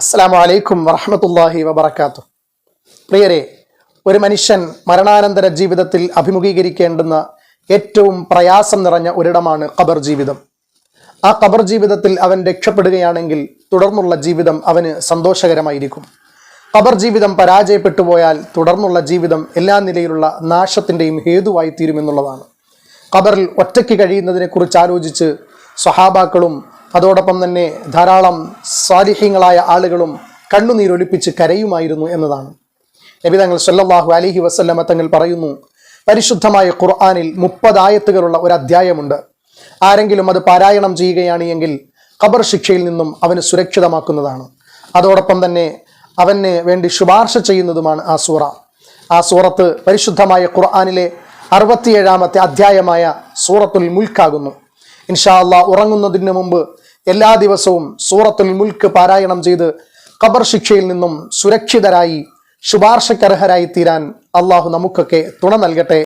അസ്സാം വലൈക്കും വറഹമത്തല്ലാഹി വബർക്കാത്തു പ്രിയരെ ഒരു മനുഷ്യൻ മരണാനന്തര ജീവിതത്തിൽ അഭിമുഖീകരിക്കേണ്ടുന്ന ഏറ്റവും പ്രയാസം നിറഞ്ഞ ഒരിടമാണ് ഖബർ ജീവിതം. ആ ഖബർ ജീവിതത്തിൽ അവൻ രക്ഷപ്പെടുകയാണെങ്കിൽ തുടർന്നുള്ള ജീവിതം അവന് സന്തോഷകരമായിരിക്കും. ഖബർ ജീവിതം പരാജയപ്പെട്ടു പോയാൽ തുടർന്നുള്ള ജീവിതം എല്ലാ നിലയിലുള്ള നാശത്തിന്റെയും ഹേതുവായി തീരുമെന്നുള്ളതാണ്. ഖബറിൽ ഒറ്റയ്ക്ക് കഴിയുന്നതിനെക്കുറിച്ച് ആലോചിച്ച് സ്വഹാബാക്കളും അതോടൊപ്പം തന്നെ ധാരാളം സ്വാലിഹ്യങ്ങളായ ആളുകളും കണ്ണുനീരൊലിപ്പിച്ച് കരയുമായിരുന്നു എന്നതാണ്. നബി സല്ലാഹു അലൈഹി വസല്ലമ തങ്ങൾ പറയുന്നു പരിശുദ്ധമായ ഖുർആാനിൽ മുപ്പത് ആയത്തുകളുള്ള ഒരു അധ്യായമുണ്ട്. ആരെങ്കിലും അത് പാരായണം ചെയ്യുകയാണ് എങ്കിൽ ഖബർ ശിക്ഷയിൽ നിന്നും അവന് സുരക്ഷിതമാക്കുന്നതാണ്. അതോടൊപ്പം തന്നെ അവന് വേണ്ടി ശുപാർശ ചെയ്യുന്നതുമാണ് ആ സൂറ. ആ സൂറത്ത് പരിശുദ്ധമായ ഖുർആാനിലെ അറുപത്തിയേഴാമത്തെ അധ്യായമായ സൂറത്തുൽ മുൽക്കാകുന്നു. ഇൻഷാ അള്ളാ ഉറങ്ങുന്നതിന് മുമ്പ് എല്ലാ ദിവസവും സൂറത്തുൽ മുൽക്ക് പാരായണം ചെയ്ത് ഖബർ ശിക്ഷയിൽ നിന്നും സുരക്ഷിതരായി ശുപാർശക്കർഹരായി തീരാൻ അള്ളാഹു നമുക്കൊക്കെ തുണ നൽകട്ടെ.